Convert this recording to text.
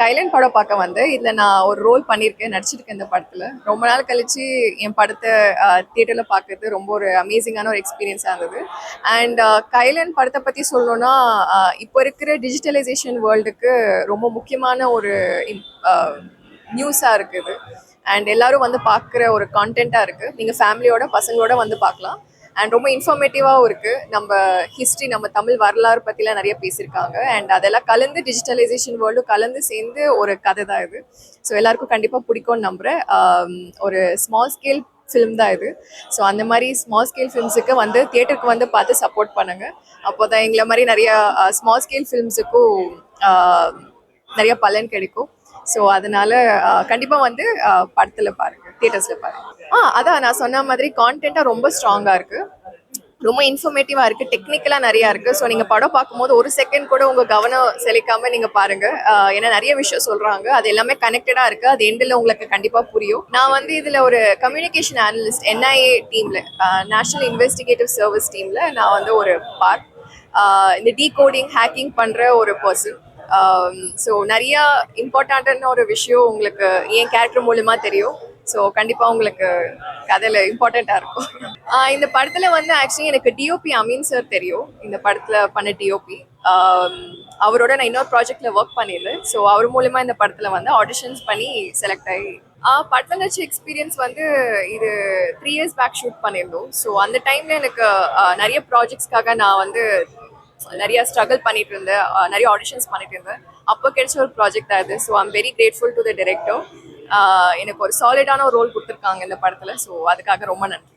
கைலன் படம் பார்க்க வந்து இதில் நான் ஒரு ரோல் பண்ணியிருக்கேன் நடிச்சிருக்கேன் இந்த படத்தில். ரொம்ப நாள் கழிச்சு என் படத்தை தியேட்டரில் பார்க்கறது ரொம்ப ஒரு அமேசிங்கான ஒரு எக்ஸ்பீரியன்ஸாக இருந்தது. அண்ட் கைலன் படத்தை பற்றி சொல்லணும்னா இப்போ இருக்கிற டிஜிட்டலைசேஷன் வேர்ல்டுக்கு ரொம்ப முக்கியமான ஒரு நியூஸாக இருக்குது. அண்ட் எல்லாரும் வந்து பார்க்குற ஒரு கான்டென்ட்டாக இருக்குது நீங்கள் ஃபேமிலியோட பசங்களோட வந்து பார்க்கலாம். அண்ட் ரொம்ப இன்ஃபர்மேட்டிவாகவும் இருக்குது நம்ம ஹிஸ்ட்ரி நம்ம தமிழ் வரலாறு பற்றிலாம் நிறைய பேசியிருக்காங்க. அண்ட் அதெல்லாம் கலந்து டிஜிட்டலைசேஷன் வேர்ல்டும் கலந்து சேர்ந்து ஒரு கதை தான் இது. ஸோ எல்லாருக்கும் கண்டிப்பாக பிடிக்கும்னு நம்புகிறேன் um, ஒரு ஸ்மால் ஸ்கேல் ஃபிலிம் தான் இது. ஸோ அந்த மாதிரி ஸ்மால் ஸ்கேல் ஃபிலிம்ஸுக்கு வந்து தியேட்டருக்கு வந்து பார்த்து சப்போர்ட் பண்ணுங்கள் அப்போ தான் எங்களை மாதிரி நிறைய ஸ்மால் ஸ்கேல் ஃபிலிம்ஸுக்கும் நிறைய பலன் கிடைக்கும். ஸோ அதனால கண்டிப்பாக வந்து படத்தில் படத்துல பாருங்க தியேட்டர்ஸில் பாருங்க. ஆ அதான் நான் சொன்ன மாதிரி கான்டென்ட்டாக ரொம்ப ஸ்ட்ராங்காக இருக்கு. ரொம்ப இன்ஃபர்மேட்டிவாக இருக்குது டெக்னிக்கலாக நிறையா இருக்குது ஸோ நீங்கள் படம் பார்க்கும்போது ஒரு செகண்ட் கூட உங்கள் கவனம் செலுக்காமல் நீங்கள் பாருங்கள் ஏன்னா நிறைய விஷயம் சொல்கிறாங்க அது எல்லாமே கனெக்டடாக இருக்குது அது எண்டில் உங்களுக்கு கண்டிப்பாக புரியும். நான் வந்து இதில் ஒரு கம்யூனிகேஷன் அனலிஸ்ட் என்ஐஏ டீமில் நேஷனல் இன்வெஸ்டிகேட்டிவ் சர்வீஸ் டீமில் நான் வந்து ஒரு பார்ட் இந்த டீ கோடிங் ஹேக்கிங் பண்ணுற ஒரு பர்சன் ஸோ நிறைய இம்பார்ட்டண்ட்டான ஒரு விஷயம் உங்களுக்கு என் கேரக்டர் மூலமாக தெரியும். ஸோ கண்டிப்பாக உங்களுக்கு கதையில் இம்பார்ட்டண்ட்டாக இருக்கும். இந்த படத்தில் வந்து ஆக்சுவலி எனக்கு டிஓபி அமீன் சார் தெரியும். இந்த படத்தில் பண்ண டிஓபி um, அவரோட நான் இன்னொரு ப்ராஜெக்டில் ஒர்க் பண்ணியிருந்தேன். ஸோ அவர் மூலமா இந்த படத்தில் வந்து ஆடிஷன்ஸ் பண்ணி செலக்ட் ஆகி படத்தில் நடிச்ச எக்ஸ்பீரியன்ஸ் வந்து இது த்ரீ இயர்ஸ் பேக் ஷூட் பண்ணியிருந்தோம். ஸோ அந்த டைமில் எனக்கு நிறைய ப்ராஜெக்ட்ஸ்க்காக நான் வந்து நிறைய ஸ்ட்ரகிள் பண்ணிட்டு இருந்தேன். நிறைய ஆடிஷன்ஸ் பண்ணிட்டு இருந்தேன். அப்போ கிடைச்ச ஒரு ப்ராஜெக்ட் ஆகுது so I'm very grateful to the director எனக்கு ஒரு சாலிடான ஒரு ரோல் கொடுத்துருக்காங்க இந்த படத்தில். ஸோ அதுக்காக ரொம்ப நன்றி.